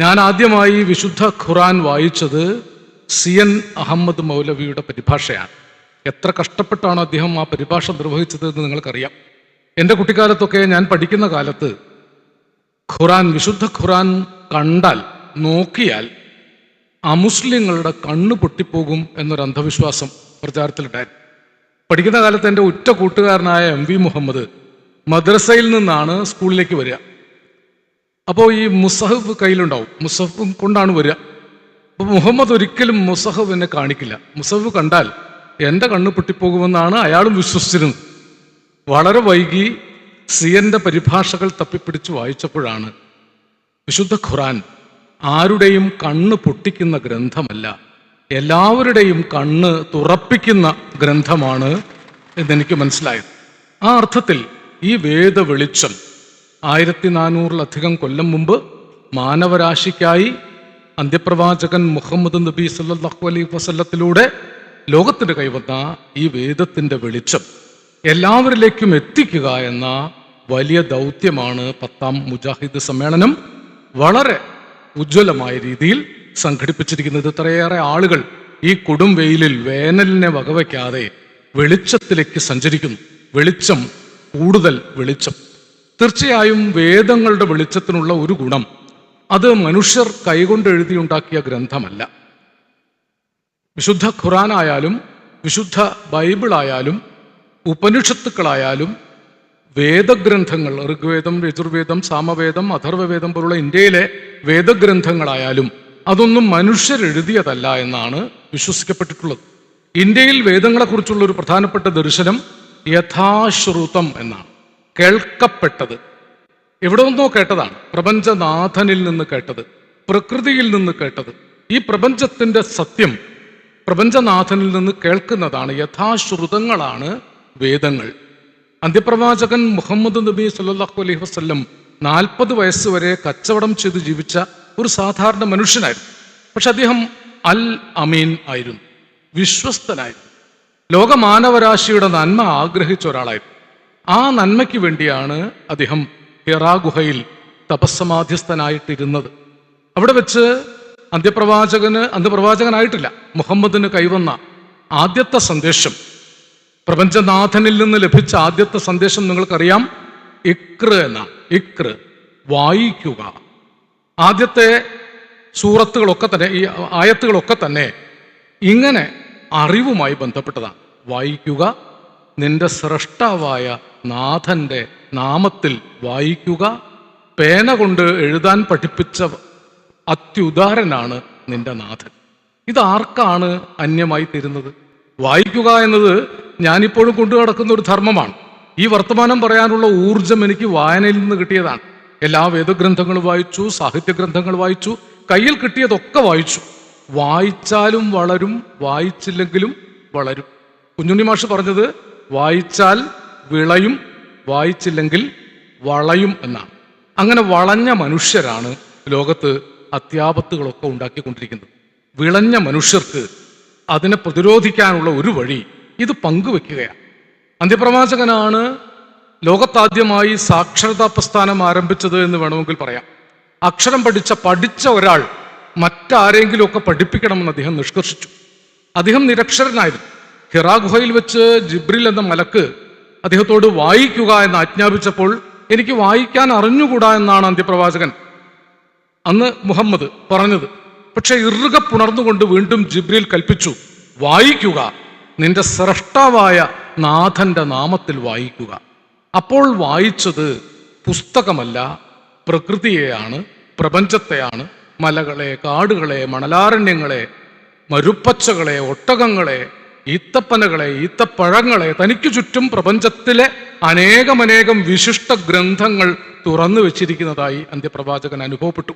ഞാൻ ആദ്യമായി വിശുദ്ധ ഖുറാൻ വായിച്ചത് സി എൻ അഹമ്മദ് മൗലവിയുടെ പരിഭാഷയാണ്. എത്ര കഷ്ടപ്പെട്ടാണ് അദ്ദേഹം ആ പരിഭാഷ നിർവഹിച്ചത് എന്ന് നിങ്ങൾക്കറിയാം. എന്റെ കുട്ടിക്കാലത്തൊക്കെ ഞാൻ പഠിക്കുന്ന കാലത്ത് ഖുറാൻ വിശുദ്ധ ഖുറാൻ കണ്ടാൽ നോക്കിയാൽ അമുസ്ലിങ്ങളുടെ കണ്ണു പൊട്ടിപ്പോകും എന്നൊരു അന്ധവിശ്വാസം പ്രചാരത്തിലുണ്ടായിരുന്നു. പഠിക്കുന്ന കാലത്ത് എന്റെ ഉറ്റ കൂട്ടുകാരനായ എം വി മുഹമ്മദ് മദ്രസയിൽ നിന്നാണ് സ്കൂളിലേക്ക് വരിക. അപ്പോൾ ഈ മുസഹബ് കയ്യിലുണ്ടാവും. മുസഹബും കൊണ്ടാണ് വരിക. അപ്പോൾ മുഹമ്മദ് ഒരിക്കലും മുസഹബ് എന്നെ കാണിക്കില്ല. മുസഹബ് കണ്ടാൽ എന്റെ കണ്ണ് പൊട്ടിപ്പോകുമെന്നാണ് അയാളും വിശ്വസിച്ചിരുന്നത്. വളരെ വൈകി സിയന്റെ പരിഭാഷകൾ തപ്പിപ്പിടിച്ച് വായിച്ചപ്പോഴാണ് വിശുദ്ധ ഖുറാൻ ആരുടെയും കണ്ണ് പൊട്ടിക്കുന്ന ഗ്രന്ഥമല്ല എല്ലാവരുടെയും കണ്ണ് തുറപ്പിക്കുന്ന ഗ്രന്ഥമാണ് എന്നെനിക്ക് മനസ്സിലായത്. ആ അർത്ഥത്തിൽ ഈ വേദ വെളിച്ചം ആയിരത്തി നാനൂറിലധികം കൊല്ലം മുമ്പ് മാനവരാശിക്കായി അന്ത്യപ്രവാചകൻ മുഹമ്മദ് നബി സല്ലാഹു അലൈ വസല്ലത്തിലൂടെ ലോകത്തിന് കൈവന്ന ഈ വേദത്തിന്റെ വെളിച്ചം എല്ലാവരിലേക്കും എത്തിക്കുക എന്ന വലിയ ദൗത്യമാണ് പത്താം മുജാഹിദ് സമ്മേളനം വളരെ ഉജ്ജ്വലമായ രീതിയിൽ സംഘടിപ്പിച്ചിരിക്കുന്നത്. ഇത്രയേറെ ആളുകൾ ഈ കൊടും വെയിലിൽ വേനലിനെ വകവയ്ക്കാതെ വെളിച്ചത്തിലേക്ക് സഞ്ചരിക്കുന്നു. വെളിച്ചം കൂടുതൽ വെളിച്ചം. തീർച്ചയായും വേദങ്ങളുടെ വെളിച്ചത്തിനുള്ള ഒരു ഗുണം. അത് മനുഷ്യർ കൈകൊണ്ട് എഴുതിയുണ്ടാക്കിയ ഗ്രന്ഥമല്ല. വിശുദ്ധ ഖുറാനായാലും വിശുദ്ധ ബൈബിളായാലും ഉപനിഷത്തുക്കളായാലും വേദഗ്രന്ഥങ്ങൾ ഋഗ്വേദം യജുർവേദം സാമവേദം അഥർവവേദം പോലുള്ള ഇന്ത്യയിലെ വേദഗ്രന്ഥങ്ങളായാലും അതൊന്നും മനുഷ്യരെഴുതിയതല്ല എന്നാണ് വിശ്വസിക്കപ്പെട്ടിട്ടുള്ളത്. ഇന്ത്യയിൽ വേദങ്ങളെക്കുറിച്ചുള്ള ഒരു പ്രധാനപ്പെട്ട ദർശനം യഥാശ്രുതം എന്നാണ്. കേൾക്കപ്പെട്ടത്. എവിടെ നിന്നോ കേട്ടതാണ്. പ്രപഞ്ചനാഥനിൽ നിന്ന് കേട്ടത്. പ്രകൃതിയിൽ നിന്ന് കേട്ടത്. ഈ പ്രപഞ്ചത്തിന്റെ സത്യം പ്രപഞ്ചനാഥനിൽ നിന്ന് കേൾക്കുന്നതാണ്. യഥാശ്രുതങ്ങളാണ് വേദങ്ങൾ. അന്ത്യപ്രവാചകൻ മുഹമ്മദ് നബി സല്ലാഹു അലൈഹി വസ്ല്ലം നാൽപ്പത് വയസ്സ് വരെ കച്ചവടം ചെയ്ത് ജീവിച്ച ഒരു സാധാരണ മനുഷ്യനായിരുന്നു. പക്ഷെ അദ്ദേഹം അൽ അമീൻ ആയിരുന്നു. വിശ്വസ്തനായിരുന്നു. ലോകമാനവരാശിയുടെ നന്മ ആഗ്രഹിച്ച ഒരാളായിരുന്നു. ആ നന്മയ്ക്ക് വേണ്ടിയാണ് അദ്ദേഹം ഹിറാ ഗുഹയിൽ തപസ്സമാധ്യസ്ഥനായിട്ടിരുന്നത്. അവിടെ വെച്ച് അന്ത്യപ്രവാചകന് അന്ത്യപ്രവാചകനായിട്ടില്ല മുഹമ്മദിന് കൈവന്ന ആദ്യത്തെ സന്ദേശം. പ്രപഞ്ചനാഥനിൽ നിന്ന് ലഭിച്ച ആദ്യത്തെ സന്ദേശം നിങ്ങൾക്കറിയാം. ഇക്ര എന്ന ഇക്ര വായിക്കുക. ആദ്യത്തെ സൂറത്തുകളൊക്കെ തന്നെ ഈ ആയത്തുകളൊക്കെ തന്നെ ഇങ്ങനെ അറിവുമായി ബന്ധപ്പെട്ടതാണ്. വായിക്കുക നിന്റെ സ്രഷ്ടാവായ നാഥന്റെ നാമത്തിൽ വായിക്കുക. പേന കൊണ്ട് എഴുതാൻ പഠിപ്പിച്ച അത്യുദാരനാണ് നിന്റെ നാഥൻ. ഇത് ആർക്കാണ് അന്യമായി തരുന്നത്? വായിക്കുക എന്നത് ഞാനിപ്പോഴും കൊണ്ടു നടക്കുന്ന ഒരു ധർമ്മമാണ്. ഈ വർത്തമാനം പറയാനുള്ള ഊർജം എനിക്ക് വായനയിൽ നിന്ന് കിട്ടിയതാണ്. എല്ലാ വേദഗ്രന്ഥങ്ങളും വായിച്ചു സാഹിത്യ ഗ്രന്ഥങ്ങൾ വായിച്ചു കയ്യിൽ കിട്ടിയതൊക്കെ വായിച്ചു. വായിച്ചാലും വളരും വായിച്ചില്ലെങ്കിലും വളരും. കുഞ്ഞുണ്ണി മാഷ് പറഞ്ഞത് വായിച്ചാൽ വിളയും വായിച്ചില്ലെങ്കിൽ വളയും എന്നാണ്. അങ്ങനെ വളഞ്ഞ മനുഷ്യരാണ് ലോകത്ത് അത്യാപത്തുകളൊക്കെ ഉണ്ടാക്കിക്കൊണ്ടിരിക്കുന്നത്. വിളഞ്ഞ മനുഷ്യർക്ക് അതിനെ പ്രതിരോധിക്കാനുള്ള ഒരു വഴി ഇത് പങ്കുവെക്കുകയാണ്. അന്ത്യപ്രവാചകനാണ് ലോകത്താദ്യമായി സാക്ഷരതാ പ്രസ്ഥാനം ആരംഭിച്ചത് എന്ന് വേണമെങ്കിൽ പറയാം. അക്ഷരം പഠിച്ച പഠിച്ച ഒരാൾ മറ്റാരെങ്കിലുമൊക്കെ പഠിപ്പിക്കണമെന്ന് അദ്ദേഹം നിഷ്കർഷിച്ചു. അദ്ദേഹം നിരക്ഷരനായിരുന്നു. ഹിറാ ഗുഹയിൽ വെച്ച് ജിബ്രിൽ എന്ന മലക്ക് അദ്ദേഹത്തോട് വായിക്കുക എന്ന് ആജ്ഞാപിച്ചപ്പോൾ എനിക്ക് വായിക്കാൻ അറിഞ്ഞുകൂടാ എന്നാണ് അന്ത്യപ്രവാചകൻ അന്ന് മുഹമ്മദ് പറഞ്ഞത്. പക്ഷെ ഇറുക പുണർന്നുകൊണ്ട് വീണ്ടും ജിബ്രിൽ കൽപ്പിച്ചു വായിക്കുക നിന്റെ സ്രഷ്ടാവായ നാഥന്റെ നാമത്തിൽ വായിക്കുക. അപ്പോൾ വായിച്ചത് പുസ്തകമല്ല പ്രകൃതിയെയാണ് പ്രപഞ്ചത്തെയാണ് മലകളെ കാടുകളെ മണലാരണ്യങ്ങളെ മരുപ്പച്ചകളെ ഒട്ടകങ്ങളെ ഈത്തപ്പനകളെ ഈത്തപ്പഴങ്ങളെ തനിക്ക് ചുറ്റും പ്രപഞ്ചത്തിലെ അനേകമനേകം വിശിഷ്ട ഗ്രന്ഥങ്ങൾ തുറന്നു വെച്ചിരിക്കുന്നതായി അന്ത്യപ്രവാചകൻ അനുഭവപ്പെട്ടു.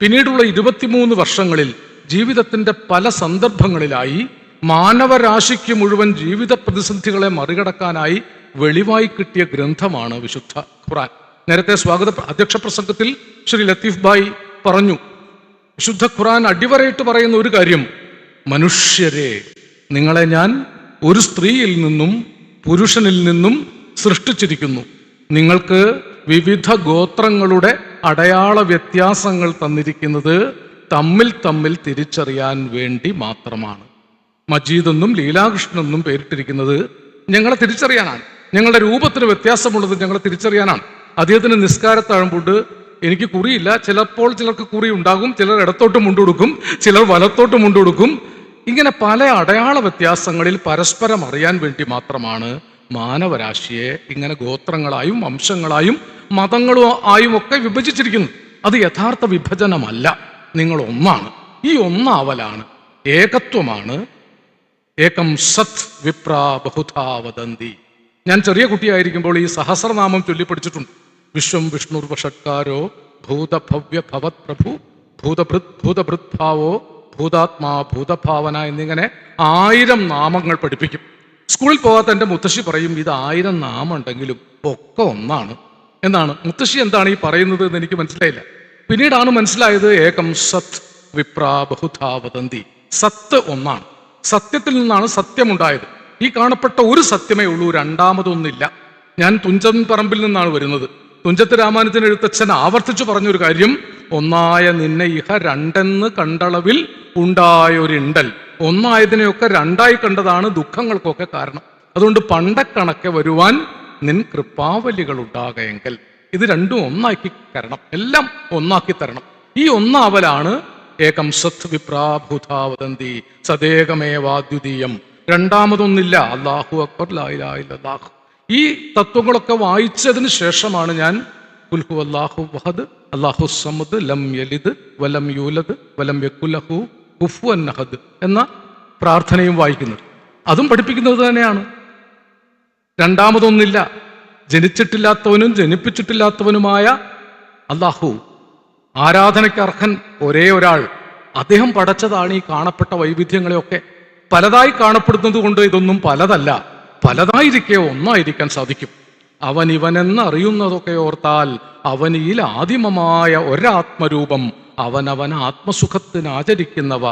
പിന്നീടുള്ള ഇരുപത്തിമൂന്ന് വർഷങ്ങളിൽ ജീവിതത്തിന്റെ പല സന്ദർഭങ്ങളിലായി മാനവരാശിക്ക് മുഴുവൻ ജീവിത പ്രതിസന്ധികളെ മറികടക്കാനായി വെളിവായി കിട്ടിയ ഗ്രന്ഥമാണ് വിശുദ്ധ ഖുറാൻ നേരത്തെ സ്വാഗത അധ്യക്ഷ പ്രസംഗത്തിൽ ശ്രീ ലത്തീഫ് ഭായ് പറഞ്ഞു വിശുദ്ധ ഖുറാൻ അടിവരയിട്ട് പറയുന്ന ഒരു കാര്യം മനുഷ്യരെ നിങ്ങളെ ഞാൻ ഒരു സ്ത്രീയിൽ നിന്നും പുരുഷനിൽ നിന്നും സൃഷ്ടിച്ചിരിക്കുന്നു. നിങ്ങൾക്ക് വിവിധ ഗോത്രങ്ങളുടെ അടയാള വ്യത്യാസങ്ങൾ തന്നിരിക്കുന്നത് തമ്മിൽ തമ്മിൽ തിരിച്ചറിയാൻ വേണ്ടി മാത്രമാണ്. മജീദെന്നും ലീലാകൃഷ്ണനെന്നും പേരിട്ടിരിക്കുന്നത് ഞങ്ങളെ തിരിച്ചറിയാനാണ്. ഞങ്ങളുടെ രൂപത്തിന് വ്യത്യാസമുള്ളത് ഞങ്ങളെ തിരിച്ചറിയാനാണ്. അദ്ദേഹത്തിന് നിസ്കാരത്താഴുമ്പോണ്ട്. എനിക്ക് കുറിയില്ല. ചിലപ്പോൾ ചിലർക്ക് കുറി ഉണ്ടാകും. ചിലർ ഇടത്തോട്ട് മുണ്ടുകൊടുക്കും ചിലർ വലത്തോട്ട് മുണ്ടുകൊടുക്കും ഇങ്ങനെ പല അടയാള വ്യത്യാസങ്ങളിൽ പരസ്പരം അറിയാൻ വേണ്ടി മാത്രമാണ് മാനവരാശിയെ ഇങ്ങനെ ഗോത്രങ്ങളായും വംശങ്ങളായും മതങ്ങളോ ആയും ഒക്കെ വിഭജിച്ചിരിക്കുന്നത്. അത് യഥാർത്ഥ വിഭജനമല്ല. നിങ്ങൾ ഒന്നാണ്. ഈ ഒന്നാവലാണ്. ഏകത്വമാണ്. ഏകം സത് വിപ്ര ബഹുധാ വദന്തി. ഞാൻ ചെറിയ കുട്ടിയായിരിക്കുമ്പോൾ ഈ സഹസ്രനാമം ചൊല്ലിപ്പടിച്ചിട്ടുണ്ട് വിശ്വം വിഷ്ണുർവഷക്കാരോ ഭൂതഭവ്യ ഭവത് പ്രഭു ഭൂതഭൃത് ഭൂതഭൃത് ഭാവോ ഭൂതാത്മാ ഭൂതഭാവന എന്നിങ്ങനെ ആയിരം നാമങ്ങൾ പഠിപ്പിക്കും. സ്കൂളിൽ പോകാത്ത എന്റെ മുത്തശ്ശി പറയും ഇത് ആയിരം നാമം ഉണ്ടെങ്കിലും ഒക്കെ ഒന്നാണ്. എന്നാണ്. മുത്തശ്ശി എന്താണ് ഈ പറയുന്നത് എന്ന് എനിക്ക് മനസ്സിലായില്ല. പിന്നീടാണ് മനസ്സിലായത് ഏകം സത് വിപ്രാ ബഹുധാ വദന്തി. സത്ത് ഒന്നാണ്. സത്യത്തിൽ നിന്നാണ് സത്യമുണ്ടായത്. ഈ കാണപ്പെട്ട ഒരു സത്യമേ ഉള്ളൂ രണ്ടാമതൊന്നില്ല. ഞാൻ തുഞ്ചൻ പറമ്പിൽ നിന്നാണ് വരുന്നത്. തുഞ്ചത്ത് രാമാനുജൻ എഴുത്തച്ഛൻ ആവർത്തിച്ചു പറഞ്ഞൊരു കാര്യം ഒന്നായ നിന്നെ ഇഹ രണ്ടെന്ന് കണ്ടളവിൽ ഉണ്ടായൊരിണ്ടൽ. ഒന്നായതിനെയൊക്കെ രണ്ടായി കണ്ടതാണ് ദുഃഖങ്ങൾക്കൊക്കെ കാരണം. അതുകൊണ്ട് പണ്ടക്കണക്കെ വരുവാൻ നിൻ കൃപാവലികൾ ഉണ്ടാകയെങ്കിൽ ഇത് രണ്ടും ഒന്നാക്കി തരണം. എല്ലാം ഒന്നാക്കി തരണം. ഈ ഒന്നാവലാണ് ഏകം സത് വിപ്രാഭൂതാവതന്തി സദേകമേവാദ്വിതീയം. രണ്ടാമതൊന്നില്ല. അള്ളാഹു അക്ബർ ലാഹു ഈ തത്വങ്ങളൊക്കെ വായിച്ചതിന് ശേഷമാണ് ഞാൻ ലം യലിദ് വലം യൂലദ് വലം എന്ന പ്രാർത്ഥനയും വായിക്കുന്നത് അതും പഠിപ്പിക്കുന്നത് തന്നെയാണ്. രണ്ടാമതൊന്നില്ല. ജനിച്ചിട്ടില്ലാത്തവനും ജനിപ്പിച്ചിട്ടില്ലാത്തവനുമായ അള്ളാഹു ആരാധനയ്ക്ക് അർഹൻ ഒരേ ഒരാൾ. അദ്ദേഹം പടച്ചതാണ് ഈ കാണപ്പെട്ട വൈവിധ്യങ്ങളെയൊക്കെ പലതായി കാണപ്പെടുന്നത് കൊണ്ട് ഇതൊന്നും പലതല്ല. പലതായിരിക്കെ ഒന്നായിരിക്കാൻ സാധിക്കും. അവൻ ഇവനെന്ന് അറിയുന്നതൊക്കെ ഓർത്താൽ അവനിയിൽ ആദിമമായ ഒരാത്മരൂപം അവനവൻ ആത്മസുഖത്തിന് ആചരിക്കുന്നവ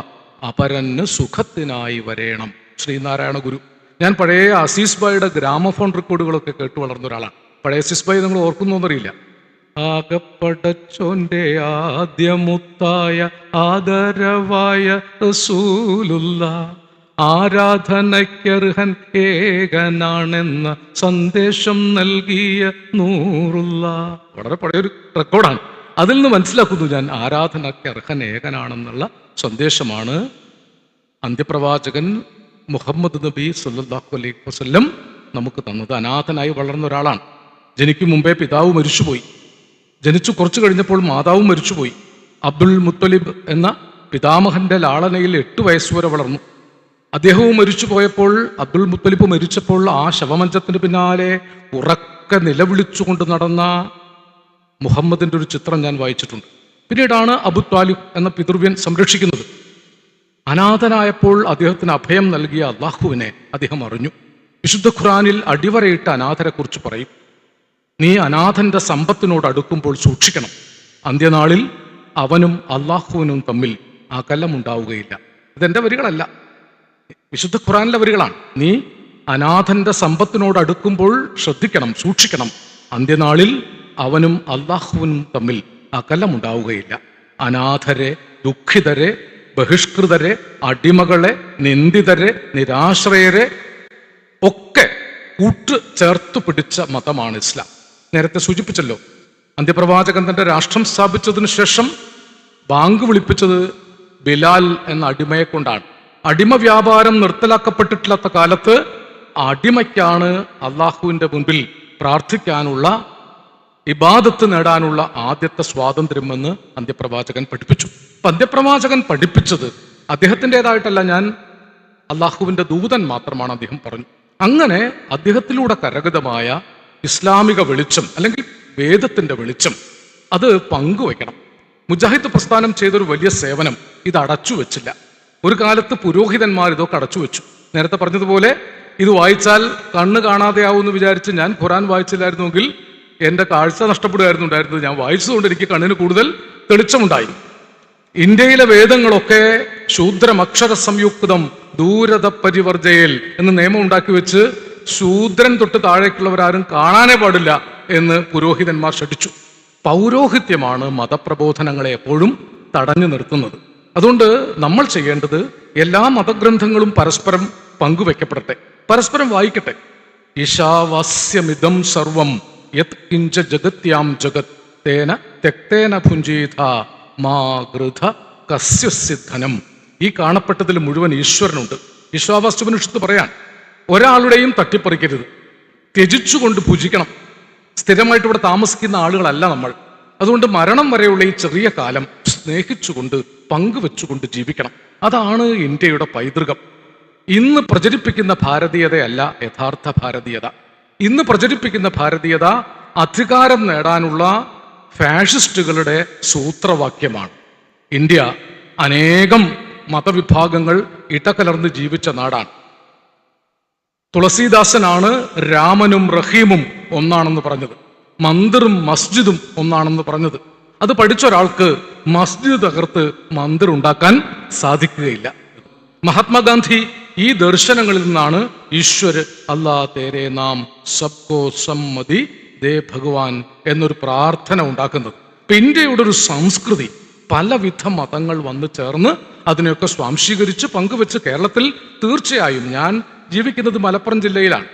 അപരന് സുഖത്തിനായി വരേണം. ശ്രീനാരായണ ഗുരു ഞാൻ പഴയ അസീസ് ബായിയുടെ ഗ്രാമഫോൺ റെക്കോർഡുകളൊക്കെ കേട്ട് വളർന്ന ഒരാളാണ്. പഴയ അസീസ് ബായി നിങ്ങൾ ഓർക്കുന്നോന്നറിയില്ല ആകപ്പടച്ചോന്റെ ആദ്യമുത്തായ ആദരവായ റസൂലുള്ള. ആരാധനയ്ക്കർഹൻ ഏകനാണെന്ന സന്ദേശം നൽകിയ നൂറുള്ള. വളരെ പഴയൊരു റെക്കോർഡാണ്. അതിൽ നിന്ന് മനസ്സിലാക്കുന്നു ഞാൻ ആരാധനയ്ക്ക് അർഹൻ ഏകനാണെന്നുള്ള സന്ദേശമാണ്. അന്ത്യപ്രവാചകൻ മുഹമ്മദ് നബി സല്ലാഹു അലൈഹി വസ്ല്ലം നമുക്ക് തന്നത് അനാഥനായി വളർന്ന ഒരാളാണ്. ജനിക്കും മുമ്പേ പിതാവ് മരിച്ചുപോയി. ജനിച്ചു കുറച്ചു കഴിഞ്ഞപ്പോൾ മാതാവും മരിച്ചുപോയി. അബ്ദുൽ മുത്തലിബ് എന്ന പിതാമഹന്റെ ലാളനയിൽ എട്ട് വയസ്സുവരെ വളർന്നു. അദ്ദേഹവും മരിച്ചു പോയപ്പോൾ അബ്ദുൽ മുത്തലിബ് മരിച്ചപ്പോൾ ആ ശവമഞ്ചത്തിന് പിന്നാലെ ഉറക്കെ നിലവിളിച്ചുകൊണ്ട് നടന്ന മുഹമ്മദിന്റെ ഒരു ചിത്രം ഞാൻ വായിച്ചിട്ടുണ്ട്. പിന്നീടാണ് അബു താലിബ് എന്ന പിതൃവ്യൻ സംരക്ഷിക്കുന്നത്. അനാഥനായപ്പോൾ അദ്ദേഹത്തിന് അഭയം നൽകിയ അള്ളാഹുവിനെ അദ്ദേഹം അറിഞ്ഞു. വിശുദ്ധ ഖുറാനിൽ അടിവരയിട്ട അനാഥരെക്കുറിച്ച് പറയും. നീ അനാഥന്റെ സമ്പത്തിനോട് അടുക്കുമ്പോൾ സൂക്ഷിക്കണം. അന്ത്യനാളിൽ അവനും അള്ളാഹുവിനും തമ്മിൽ അകലമുണ്ടാവുകയില്ല. ഇതെന്റെ വരികളല്ല. വിശുദ്ധ ഖുറാനിലെ വരികളാണ്. നീ അനാഥന്റെ സമ്പത്തിനോട് അടുക്കുമ്പോൾ ശ്രദ്ധിക്കണം സൂക്ഷിക്കണം. അന്ത്യനാളിൽ അവനും അള്ളാഹുവിനും തമ്മിൽ അകലമുണ്ടാവുകയില്ല. അനാഥരെ ദുഃഖിതരെ ബഹിഷ്കൃതരെ അടിമകളെ നിന്ദിതരെ നിരാശ്രയരെ ഒക്കെ കൂട്ട് ചേർത്ത് പിടിച്ച മതമാണ് ഇസ്ലാം. നേരത്തെ സൂചിപ്പിച്ചല്ലോ അന്ത്യപ്രവാചകൻ തന്റെ രാഷ്ട്രം സ്ഥാപിച്ചതിന് ശേഷം ബാങ്ക് വിളിപ്പിച്ചത് ബിലാൽ എന്ന അടിമയെ കൊണ്ടാണ് അടിമ വ്യാപാരം നിർത്തലാക്കപ്പെട്ടിട്ടില്ലാത്ത കാലത്ത് അടിമയ്ക്കാണ് അള്ളാഹുവിന്റെ മുൻപിൽ പ്രാർത്ഥിക്കാനുള്ള ഇബാദത്ത് നേടാനുള്ള ആദ്യത്തെ സ്വാതന്ത്ര്യമെന്ന് അന്ത്യപ്രവാചകൻ പഠിപ്പിച്ചു. അന്ത്യപ്രവാചകൻ പഠിപ്പിച്ചത് അദ്ദേഹത്തിന്റെതായിട്ടല്ല ഞാൻ അള്ളാഹുവിന്റെ ദൂതൻ മാത്രമാണ് അദ്ദേഹം പറഞ്ഞു. അങ്ങനെ അദ്ദേഹത്തിലൂടെ കരഗതമായ ഇസ്ലാമിക വെളിച്ചം അല്ലെങ്കിൽ വേദത്തിന്റെ വെളിച്ചം അത് പങ്കുവെക്കണം. മുജാഹിദ് പ്രസ്ഥാനം ചെയ്തൊരു വലിയ സേവനം ഇത് അടച്ചു വെച്ചില്ല ഒരു കാലത്ത് പുരോഹിതന്മാർ ഇതൊക്കെ അടച്ചു വെച്ചു. നേരത്തെ പറഞ്ഞതുപോലെ ഇത് വായിച്ചാൽ കണ്ണ് കാണാതെയാവുമെന്ന് വിചാരിച്ച് ഞാൻ ഖുറാൻ വായിച്ചില്ലായിരുന്നുവെങ്കിൽ എന്റെ കാഴ്ച നഷ്ടപ്പെടുകയായിരുന്നു ഉണ്ടായിരുന്നത്. ഞാൻ വായിച്ചതുകൊണ്ട് എനിക്ക് കണ്ണിന് കൂടുതൽ തെളിച്ചമുണ്ടായി. ഇന്ത്യയിലെ വേദങ്ങളൊക്കെ ശൂദ്രമക്ഷര സംയുക്തം ദൂരത പരിവർജയൽ എന്ന് നിയമം ഉണ്ടാക്കി വെച്ച് ശൂദ്രൻ തൊട്ട് താഴേക്കുള്ളവരാരും കാണാനേ പാടില്ല എന്ന് പുരോഹിതന്മാർ ഷടിച്ചു പൗരോഹിത്യമാണ് മതപ്രബോധനങ്ങളെ എപ്പോഴും തടഞ്ഞു നിർത്തുന്നത്. അതുകൊണ്ട് നമ്മൾ ചെയ്യേണ്ടത് എല്ലാ മതഗ്രന്ഥങ്ങളും പരസ്പരം പങ്കുവെക്കപ്പെടട്ടെ. പരസ്പരം വായിക്കട്ടെ. ഈശാവാസ്യമിതം സർവം യത് കിഞ്ച ജഗത്യാം ജഗത് തേന തെക്തേന ഭുഞ്ചീത മാ ഗൃധ കസ്യസിദ്ധനം ഈ കാണപ്പെട്ടതിൽ മുഴുവൻ ഈശ്വരനുണ്ട്. ഈശ്വാവാസ്തുപനിഷത്ത് പറയാൻ ഒരാളുടെയും തട്ടിപ്പറിക്കരുത്. ത്യജിച്ചുകൊണ്ട് പൂജിക്കണം സ്ഥിരമായിട്ട് ഇവിടെ താമസിക്കുന്ന ആളുകളല്ല നമ്മൾ. അതുകൊണ്ട് മരണം വരെയുള്ള ഈ ചെറിയ കാലം സ്നേഹിച്ചുകൊണ്ട് പങ്കുവെച്ചുകൊണ്ട് ജീവിക്കണം. അതാണ് ഇന്ത്യയുടെ പൈതൃകം. ഇന്ന് പ്രചരിപ്പിക്കുന്ന ഭാരതീയതയല്ല യഥാർത്ഥ ഭാരതീയത. ഇന്ന് പ്രചരിപ്പിക്കുന്ന ഭാരതീയത അധികാരം നേടാനുള്ള ഫാഷിസ്റ്റുകളുടെ സൂത്രവാക്യമാണ്. ഇന്ത്യ അനേകം മതവിഭാഗങ്ങൾ ഇടകലർന്ന് ജീവിച്ച നാടാണ്. തുളസീദാസനാണ് രാമനും റഹീമും ഒന്നാണെന്ന് പറഞ്ഞത്. മന്ദിറും മസ്ജിദും ഒന്നാണെന്ന് പറഞ്ഞത്. അത് പഠിച്ച ഒരാൾക്ക് മസ്ജിദ് തകർത്ത് മന്ദിർ ഉണ്ടാക്കാൻ സാധിക്കുകയില്ല. മഹാത്മാഗാന്ധി ഈ ദർശനങ്ങളിൽ നിന്നാണ് ഈശ്വര് അല്ലാ തേരെ നാം സബ്കോ സമ്മതി ദേ ഭഗവാൻ എന്നൊരു പ്രാർത്ഥന ഉണ്ടാക്കുന്നത്. ഇപ്പൊ ഇന്ത്യയുടെ ഒരു സംസ്കൃതി പലവിധ മതങ്ങൾ വന്നു ചേർന്ന് അതിനെയൊക്കെ സ്വാംശീകരിച്ച് പങ്കുവെച്ച് കേരളത്തിൽ തീർച്ചയായും ഞാൻ ജീവിക്കുന്നത് മലപ്പുറം ജില്ലയിലാണ്.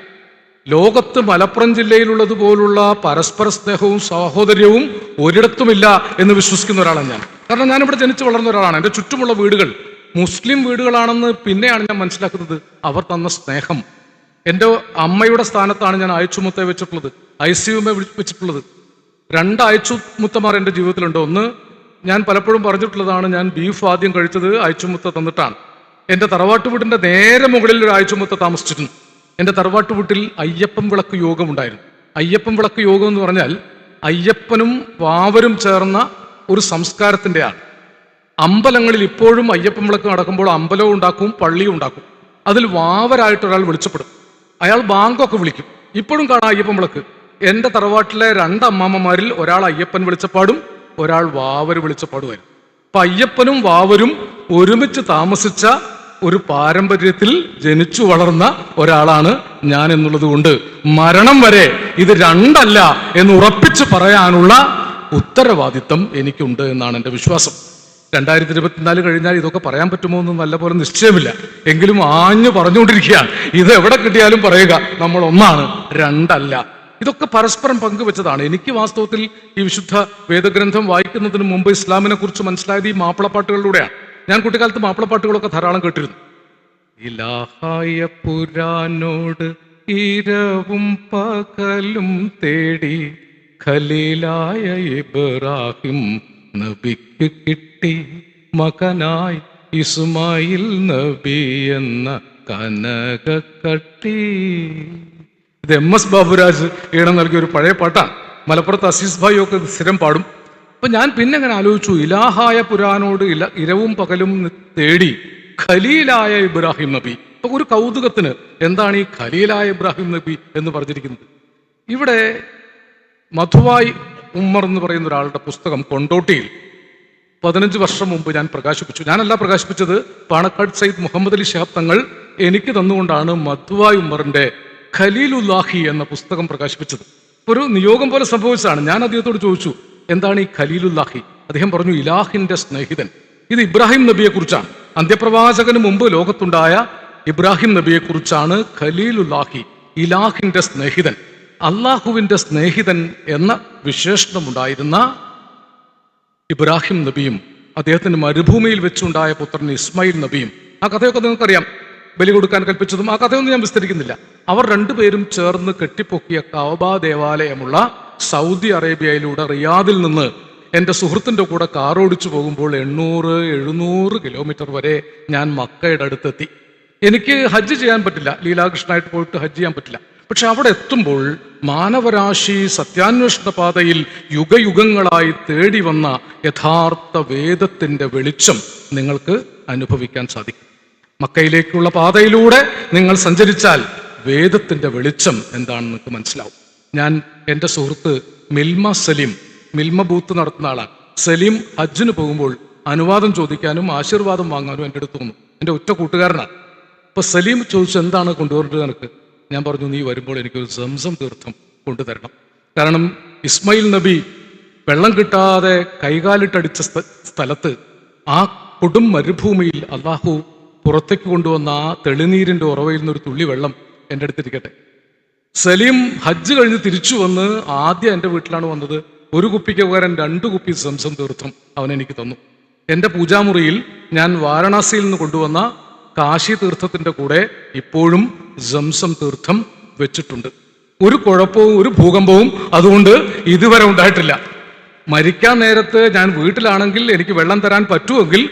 ലോകത്ത് മലപ്പുറം ജില്ലയിലുള്ളതുപോലുള്ള പരസ്പര സ്നേഹവും സാഹോദര്യവും ഒരിടത്തുമില്ല എന്ന് വിശ്വസിക്കുന്ന ഒരാളാണ് ഞാൻ. കാരണം ഞാനിവിടെ ജനിച്ചു വളർന്ന ഒരാളാണ്. എന്റെ ചുറ്റുമുള്ള വീടുകൾ മുസ്ലിം വീടുകളാണെന്ന് പിന്നെയാണ് ഞാൻ മനസ്സിലാക്കുന്നത്. അവർ തന്ന സ്നേഹം. എന്റെ അമ്മയുടെ സ്ഥാനത്താണ് ഞാൻ അയച്ചുമുത്തെ വെച്ചിട്ടുള്ളത്. ഐ സി യുമെ വെച്ചിട്ടുള്ളത്. രണ്ട് അയച്ചുമുത്തമാർ എന്റെ ജീവിതത്തിലുണ്ട്. ഒന്ന് ഞാൻ പലപ്പോഴും പറഞ്ഞിട്ടുള്ളതാണ് ഞാൻ ബീഫ് ആദ്യം കഴിച്ചത് അയച്ചുമുത്ത തന്നിട്ടാണ്. എന്റെ തറവാട്ട് വീടിന്റെ നേരെ മുകളിൽ ഒരു അയച്ചുമുത്ത താമസിച്ചിരുന്നു. എന്റെ തറവാട്ട് വീട്ടിൽ അയ്യപ്പൻ വിളക്ക് യോഗം ഉണ്ടായിരുന്നു അയ്യപ്പൻ വിളക്ക് യോഗം എന്ന് പറഞ്ഞാൽ അയ്യപ്പനും വാവരും ചേർന്ന ഒരു സംസ്കാരത്തിന്റെയാണ്. അമ്പലങ്ങളിൽ ഇപ്പോഴും അയ്യപ്പൻ വിളക്ക് നടക്കുമ്പോൾ അമ്പലവും ഉണ്ടാക്കും പള്ളിയും ഉണ്ടാക്കും. അതിൽ വാവരായിട്ട് ഒരാൾ വിളിച്ചപ്പെടും. അയാൾ ബാങ്കൊക്കെ വിളിക്കും. ഇപ്പോഴും കാണാം അയ്യപ്പൻ വിളക്ക്. എന്റെ തറവാട്ടിലെ രണ്ട് അമ്മാമ്മമാരിൽ ഒരാൾ അയ്യപ്പൻ വിളിച്ചപ്പാടും ഒരാൾ വാവര് വിളിച്ചപ്പാടുമായിരുന്നു. അപ്പൊ അയ്യപ്പനും വാവരും ഒരുമിച്ച് താമസിച്ച ഒരു പാരമ്പര്യത്തിൽ ജനിച്ചു വളർന്ന ഒരാളാണ് ഞാൻ എന്നുള്ളത് കൊണ്ട് മരണം വരെ ഇത് രണ്ടല്ല എന്ന് ഉറപ്പിച്ച് പറയാനുള്ള ഉത്തരവാദിത്തം എനിക്കുണ്ട് എന്നാണ് എന്റെ വിശ്വാസം. രണ്ടായിരത്തി ഇരുപത്തിനാല് കഴിഞ്ഞാൽ ഇതൊക്കെ പറയാൻ പറ്റുമോ എന്ന് നല്ലപോലെ നിശ്ചയമില്ല. എങ്കിലും ആഞ്ഞു പറഞ്ഞുകൊണ്ടിരിക്കുകയാണ് ഇത് എവിടെ കിട്ടിയാലും പറയുക നമ്മൾ ഒന്നാണ് രണ്ടല്ല. ഇതൊക്കെ പരസ്പരം പങ്കുവെച്ചതാണ്. എനിക്ക് വാസ്തവത്തിൽ ഈ വിശുദ്ധ വേദഗ്രന്ഥം വായിക്കുന്നതിന് മുമ്പ് ഇസ്ലാമിനെ കുറിച്ച് മനസ്സിലായത് ഈ മാപ്പിളപ്പാട്ടുകളിലൂടെയാണ്. ഞാൻ കുട്ടിക്കാലത്ത് മാപ്പിളപ്പാട്ടുകളൊക്കെ ധാരാളം കേട്ടിരുന്നു. ഇലാഹായ പുരാനോട് ഇരവും പകലും തേടി ഖലീലായ ഇബ്രാഹിം നബിക്ക് കിട്ടി മകനായി ഇസ്മായിൽ നബി എന്ന കനക കട്ടി. ഇത് എം എസ് ബാബുരാജ് ഈണം നൽകിയ ഒരു പഴയ പാട്ടാണ്. മലപ്പുറത്ത് അസീസ് ഭായി ഒക്കെ സ്ഥിരം പാടും. അപ്പൊ ഞാൻ പിന്നെ അങ്ങനെ ആലോചിച്ചു ഇലാഹായ പുരാനോട് ഇല ഇരവും പകലും തേടി ഖലീലായ ഇബ്രാഹിം നബി. അപ്പൊ ഒരു കൗതുകത്തിന് എന്താണ് ഈ ഖലീലായ ഇബ്രാഹിം നബി എന്ന് പറഞ്ഞിരിക്കുന്നത്? ഇവിടെ മധുവായി ഉമ്മർ എന്ന് പറയുന്ന ഒരാളുടെ പുസ്തകം കൊണ്ടോട്ടിയിൽ പതിനഞ്ച് വർഷം മുമ്പ് ഞാൻ പ്രകാശിപ്പിച്ചു. ഞാനല്ല പ്രകാശിപ്പിച്ചത് പാണക്കാട് സയ്യിദ് മുഹമ്മദ് അലി ഷഹാബ് തങ്ങൾ എനിക്ക് തന്നുകൊണ്ടാണ് മധുവായ് ഉമ്മറിന്റെ ഖലീലുല്ലാഹി എന്ന പുസ്തകം പ്രകാശിപ്പിച്ചത്. ഒരു നിയോഗം പോലെ സംഭവിച്ചതാണ്. ഞാൻ അദ്ദേഹത്തോട് ചോദിച്ചു എന്താണ് ഈ ഖലീലുല്ലാഹി? അദ്ദേഹം പറഞ്ഞു ഇലാഹിന്റെ സ്നേഹിതൻ. ഇത് ഇബ്രാഹിം നബിയെ കുറിച്ചാണ്. അന്ത്യപ്രവാചകന് മുമ്പ് ലോകത്തുണ്ടായ ഇബ്രാഹിം നബിയെ കുറിച്ചാണ് ഖലീലുല്ലാഹി ഇലാഹിന്റെ സ്നേഹിതൻ. അള്ളാഹുവിന്റെ സ്നേഹിതൻ എന്ന വിശേഷണമുണ്ടായിരുന്ന ഇബ്രാഹിം നബിയും അദ്ദേഹത്തിന് മരുഭൂമിയിൽ വെച്ചുണ്ടായ പുത്രൻ ഇസ്മായിൽ നബിയും ആ കഥയൊക്കെ നിങ്ങൾക്കറിയാം. ബലി കൊടുക്കാൻ കൽപ്പിച്ചതും ആ കഥയൊന്നും ഞാൻ വിസ്തരിക്കുന്നില്ല. അവർ രണ്ടുപേരും ചേർന്ന് കെട്ടിപ്പൊക്കിയ കൗബ ദേവാലയമുള്ള സൗദി അറേബ്യയിലൂടെ റിയാദിൽ നിന്ന് എന്റെ സുഹൃത്തിന്റെ കൂടെ കാർ ഓടിച്ചു പോകുമ്പോൾ എണ്ണൂറ് എഴുന്നൂറ് കിലോമീറ്റർ വരെ ഞാൻ മക്കയുടെ അടുത്തെത്തി. എനിക്ക് ഹജ്ജ് ചെയ്യാൻ പറ്റില്ല. ലീലാകൃഷ്ണനായിട്ട് പോയിട്ട് ഹജ്ജ് ചെയ്യാൻ പറ്റില്ല. പക്ഷെ അവിടെ എത്തുമ്പോൾ മാനവരാശി സത്യാന്വേഷണ പാതയിൽ യുഗയുഗങ്ങളായി തേടി വന്ന യഥാർത്ഥ വേദത്തിന്റെ വെളിച്ചം നിങ്ങൾക്ക് അനുഭവിക്കാൻ സാധിക്കും. മക്കയിലേക്കുള്ള പാതയിലൂടെ നിങ്ങൾ സഞ്ചരിച്ചാൽ വേദത്തിന്റെ വെളിച്ചം എന്താണെന്ന് നിങ്ങൾക്ക് മനസ്സിലാവും. ഞാൻ എന്റെ സുഹൃത്ത് മിൽമ സലീം മിൽമ ബൂത്ത് നടത്തുന്ന ആളാണ് സലീം ഹജ്ജിന് പോകുമ്പോൾ അനുവാദം ചോദിക്കാനും ആശീർവാദം വാങ്ങാനും എന്റെ അടുത്ത് വന്നു. എന്റെ ഒറ്റ കൂട്ടുകാരനാണ് അപ്പൊ സലീം ചോദിച്ചു എന്താണ് കൊണ്ടുവരേണ്ടത് നിനക്ക്? ഞാൻ പറഞ്ഞു നീ വരുമ്പോൾ എനിക്കൊരു സംസം തീർത്ഥം കൊണ്ടുതരണം. കാരണം ഇസ്മയിൽ നബി വെള്ളം കിട്ടാതെ കൈകാലിട്ടടിച്ച സ്ഥ- സ്ഥലത്ത് ആ കൊടും മരുഭൂമിയിൽ അള്ളാഹു പുറത്തേക്ക് കൊണ്ടുവന്ന ആ തെളിനീരിന്റെ ഉറവയിൽ നിന്നൊരു തുള്ളി വെള്ളം എന്റെ അടുത്തിരിക്കട്ടെ സലീം ഹജ്ജ് കഴിഞ്ഞ് തിരിച്ചു വന്ന് ആദ്യം എന്റെ വീട്ടിലാണ് വന്നത്. ഒരു കുപ്പിക്ക് പകരം രണ്ട് കുപ്പി സംസം തീർത്ഥം അവൻ എനിക്ക് തന്നു. എന്റെ പൂജാമുറിയിൽ ഞാൻ വാരണാസിയിൽ നിന്ന് കൊണ്ടുവന്ന കാശി തീർത്ഥത്തിന്റെ കൂടെ ഇപ്പോഴും സംസം തീർത്ഥം വെച്ചിട്ടുണ്ട്. ഒരു കുഴപ്പവും ഒരു ഭൂകമ്പവും അതുകൊണ്ട് ഇതുവരെ ഉണ്ടായിട്ടില്ല. മരിക്കാൻ നേരത്ത് ഞാൻ വീട്ടിലാണെങ്കിൽ എനിക്ക് വെള്ളം തരാൻ പറ്റുമെങ്കിൽ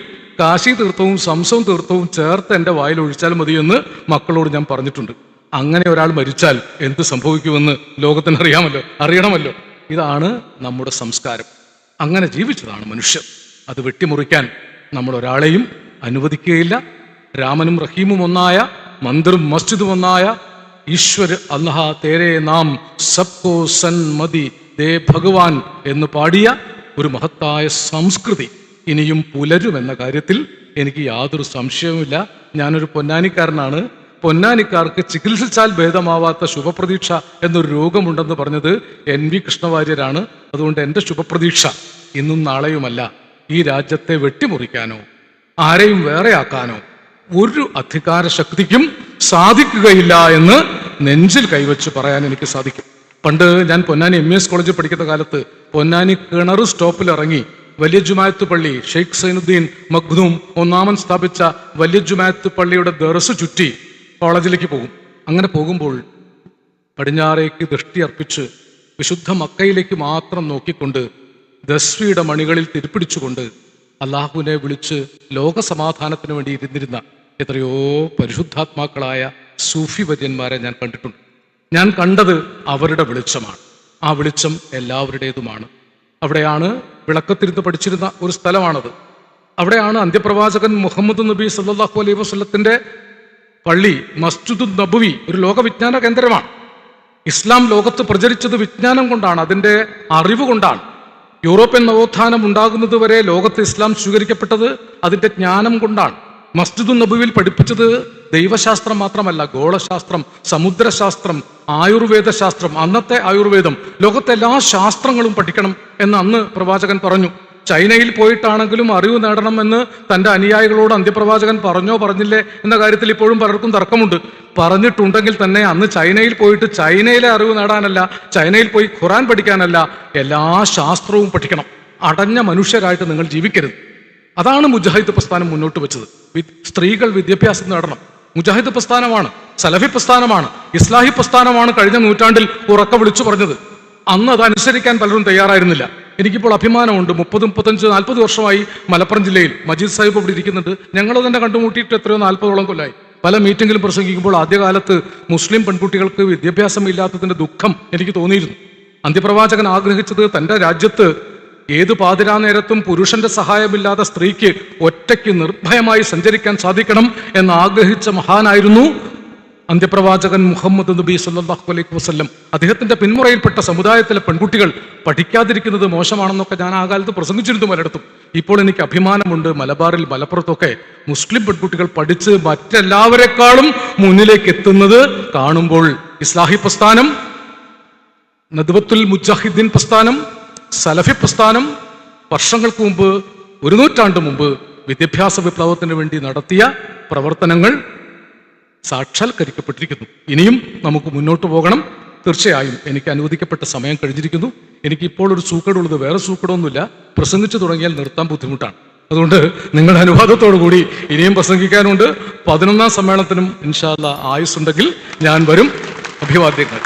കാശി തീർത്ഥവും സംസവും തീർത്ഥവും ചേർത്ത് എന്റെ വായിൽ ഒഴിച്ചാൽ മതിയെന്ന് മക്കളോട് ഞാൻ പറഞ്ഞിട്ടുണ്ട്. അങ്ങനെ ഒരാൾ മരിച്ചാൽ എന്ത് സംഭവിക്കുമെന്ന് ലോകത്തിന് അറിയാമല്ലോ അറിയണമല്ലോ. ഇതാണ് നമ്മുടെ സംസ്കാരം. അങ്ങനെ ജീവിച്ചതാണ് മനുഷ്യർ അത് വെട്ടിമുറിക്കാൻ നമ്മൾ ഒരാളെയും അനുവദിക്കുകയില്ല. രാമനും റഹീമും ഒന്നായ മന്ദിറും മസ്ജിദും ഒന്നായ ഈശ്വർ അല്ലഹ തേരെ നാം സബ്കോ സൻ മതി ദേ ഭഗവാൻ എന്ന് പാടിയ ഒരു മഹത്തായ സംസ്കൃതി ഇനിയും പുലരുമെന്ന കാര്യത്തിൽ എനിക്ക് യാതൊരു സംശയവുമില്ല. ഞാനൊരു പൊന്നാനിക്കാരനാണ്. പൊന്നാനിക്കാർക്ക് ചികിത്സിച്ചാൽ ഭേദമാവാത്ത ശുഭപ്രതീക്ഷ എന്നൊരു രോഗമുണ്ടെന്ന് പറഞ്ഞത് എൻ വി കൃഷ്ണവാര്യരാണ്. അതുകൊണ്ട് എന്റെ ശുഭപ്രതീക്ഷ ഇന്നും നാളെയുമല്ല. ഈ രാജ്യത്തെ വെട്ടിമുറിക്കാനോ ആരെയും വേറെയാക്കാനോ ഒരു അധികാര ശക്തിക്കും സാധിക്കുകയില്ല എന്ന് നെഞ്ചിൽ കൈവച്ച് പറയാൻ എനിക്ക് സാധിക്കും. പണ്ട് ഞാൻ പൊന്നാനി എം എസ് കോളേജിൽ പഠിക്കുന്ന കാലത്ത് പൊന്നാനി കിണറ് സ്റ്റോപ്പിൽ ഇറങ്ങി വലിയ ജുമായത്ത് പള്ളി ഷെയ്ഖ് സൈനുദ്ദീൻ മഖ്ദൂം ഒന്നാമൻ സ്ഥാപിച്ച വലിയ ജുമായത്ത് പള്ളിയുടെ ദർസ് ചുറ്റി കോളേജിലേക്ക് പോകും. അങ്ങനെ പോകുമ്പോൾ പടിഞ്ഞാറേക്ക് ദൃഷ്ടി അർപ്പിച്ച് വിശുദ്ധ മക്കയിലേക്ക് മാത്രം നോക്കിക്കൊണ്ട് ദസ്വിയുടെ മണികളിൽ തിരിപ്പിടിച്ചുകൊണ്ട് അള്ളാഹുവിനെ വിളിച്ച് ലോകസമാധാനത്തിന് വേണ്ടി ഇരുന്നിരുന്ന എത്രയോ പരിശുദ്ധാത്മാക്കളായ സൂഫി വര്യന്മാരെ ഞാൻ കണ്ടിട്ടുണ്ട്. ഞാൻ കണ്ടത് അവരുടെ വെളിച്ചമാണ്. ആ വെളിച്ചം എല്ലാവരുടേതുമാണ്. അവിടെയാണ് വിളക്കത്തിരുന്ന് പഠിച്ചിരുന്ന ഒരു സ്ഥലമാണത്. അവിടെയാണ് അന്ത്യപ്രവാചകൻ മുഹമ്മദ് നബി സല്ലാഹു അലൈഹി വസല്ലത്തിന്റെ പള്ളി മസ്ജിദ് നബുവി ഒരു ലോകവിജ്ഞാന കേന്ദ്രമാണ്. ഇസ്ലാം ലോകത്ത് പ്രചരിച്ചത് വിജ്ഞാനം കൊണ്ടാണ് അതിന്റെ അറിവ് കൊണ്ടാണ്. യൂറോപ്യൻ നവോത്ഥാനം ഉണ്ടാകുന്നത് വരെ ലോകത്ത് ഇസ്ലാം സ്വീകരിക്കപ്പെട്ടത് അതിന്റെ ജ്ഞാനം കൊണ്ടാണ്. മസ്ജിദ് നബുവിൽ പഠിപ്പിച്ചത് ദൈവശാസ്ത്രം മാത്രമല്ല ഗോളശാസ്ത്രം സമുദ്രശാസ്ത്രം ആയുർവേദ ശാസ്ത്രം അന്നത്തെ ആയുർവേദം ലോകത്തെ എല്ലാ ശാസ്ത്രങ്ങളും പഠിക്കണം എന്ന് അന്ന് പ്രവാചകൻ പറഞ്ഞു. ചൈനയിൽ പോയിട്ടാണെങ്കിലും അറിവ് നേടണമെന്ന് തന്റെ അനുയായികളോട് അന്ത്യപ്രവാചകൻ പറഞ്ഞോ പറഞ്ഞില്ലേ എന്ന കാര്യത്തിൽ ഇപ്പോഴും പലർക്കും തർക്കമുണ്ട്. പറഞ്ഞിട്ടുണ്ടെങ്കിൽ തന്നെ അന്ന് ചൈനയിൽ പോയിട്ട് ചൈനയിലെ അറിവ് നേടാനല്ല ചൈനയിൽ പോയി ഖുറാൻ പഠിക്കാനല്ല എല്ലാ ശാസ്ത്രവും പഠിക്കണം. അടഞ്ഞ മനുഷ്യരായിട്ട് നിങ്ങൾ ജീവിക്കരുത്. അതാണ് മുജാഹിദ് പ്രസ്ഥാനം മുന്നോട്ട് വെച്ചത്. സ്ത്രീകൾ വിദ്യാഭ്യാസം നേടണം. മുജാഹിദ് പ്രസ്ഥാനമാണ് സലഫി പ്രസ്ഥാനമാണ് ഇസ്ലാഹി പ്രസ്ഥാനമാണ് കഴിഞ്ഞ നൂറ്റാണ്ടിൽ ഉറക്ക വിളിച്ചു പറഞ്ഞത്. അന്ന് അതനുസരിക്കാൻ പലരും തയ്യാറായിരുന്നില്ല. എനിക്കിപ്പോൾ അഭിമാനമുണ്ട്. മുപ്പത് മുപ്പത്തഞ്ച് നാൽപ്പത് വർഷമായി മലപ്പുറം ജില്ലയിൽ മജീദ് സാഹിബ് ഇവിടെ ഇരിക്കുന്നുണ്ട്. ഞങ്ങൾ തന്നെ കണ്ടുമുട്ടിയിട്ട് എത്രയോ നാൽപ്പതോളം കൊല്ലായി. പല മീറ്റിംഗിലും പ്രസംഗിക്കുമ്പോൾ ആദ്യകാലത്ത് മുസ്ലിം പെൺകുട്ടികൾക്ക് വിദ്യാഭ്യാസം ഇല്ലാത്തതിന്റെ ദുഃഖം എനിക്ക് തോന്നിയിരുന്നു. അന്ത്യപ്രവാചകൻ ആഗ്രഹിച്ചത് തന്റെ രാജ്യത്ത് ഏത് പാതിരാ നേരത്തും പുരുഷന്റെ സഹായമില്ലാതെ സ്ത്രീക്ക് ഒറ്റയ്ക്ക് നിർഭയമായി സഞ്ചരിക്കാൻ സാധിക്കണം എന്ന് ആഗ്രഹിച്ച മഹാനായിരുന്നു അന്ത്യപ്രവാചകൻ മുഹമ്മദ് നബി സല്ലാഹു അലൈഹി വസല്ലം അദ്ദേഹത്തിന്റെ പിന്മുറയിൽപ്പെട്ട സമുദായത്തിലെ പെൺകുട്ടികൾ പഠിക്കാതിരിക്കുന്നത് മോശമാണെന്നൊക്കെ ഞാൻ ആ കാലത്ത് പ്രസംഗിച്ചിരുന്നു പലയിടത്തും. ഇപ്പോൾ എനിക്ക് അഭിമാനമുണ്ട്. മലബാറിൽ മലപ്പുറത്തൊക്കെ മുസ്ലിം പെൺകുട്ടികൾ പഠിച്ച് മറ്റെല്ലാവരെക്കാളും മുന്നിലേക്ക് എത്തുന്നത് കാണുമ്പോൾ ഇസ്ലാഹി പ്രസ്ഥാനം നദ്വത്തുൽ മുജാഹിദ്ദീൻ പ്രസ്ഥാനം സലഫി പ്രസ്ഥാനം വർഷങ്ങൾക്ക് മുമ്പ് ഒരു നൂറ്റാണ്ട് മുമ്പ് വിദ്യാഭ്യാസ വിപ്ലവത്തിന് വേണ്ടി നടത്തിയ പ്രവർത്തനങ്ങൾ സാക്ഷാത്കരിക്കപ്പെട്ടിരിക്കുന്നു. ഇനിയും നമുക്ക് മുന്നോട്ട് പോകണം. തീർച്ചയായും എനിക്ക് അനുവദിക്കപ്പെട്ട സമയം കഴിഞ്ഞിരിക്കുന്നു. എനിക്ക് ഇപ്പോൾ ഒരു സൂക്കേടുള്ളത് വേറെ സൂക്കേടൊന്നുമില്ല. പ്രസംഗിച്ചു തുടങ്ങിയാൽ നിർത്താൻ ബുദ്ധിമുട്ടാണ്. അതുകൊണ്ട് നിങ്ങളുടെ അനുവാദത്തോടു കൂടി ഇനിയും പ്രസംഗിക്കാനുണ്ട്. പതിനൊന്നാം സമ്മേളനത്തിനും ഇൻഷാല്ല ആയുസ്സുണ്ടെങ്കിൽ ഞാൻ വരും. അഭിവാദ്യങ്ങൾ.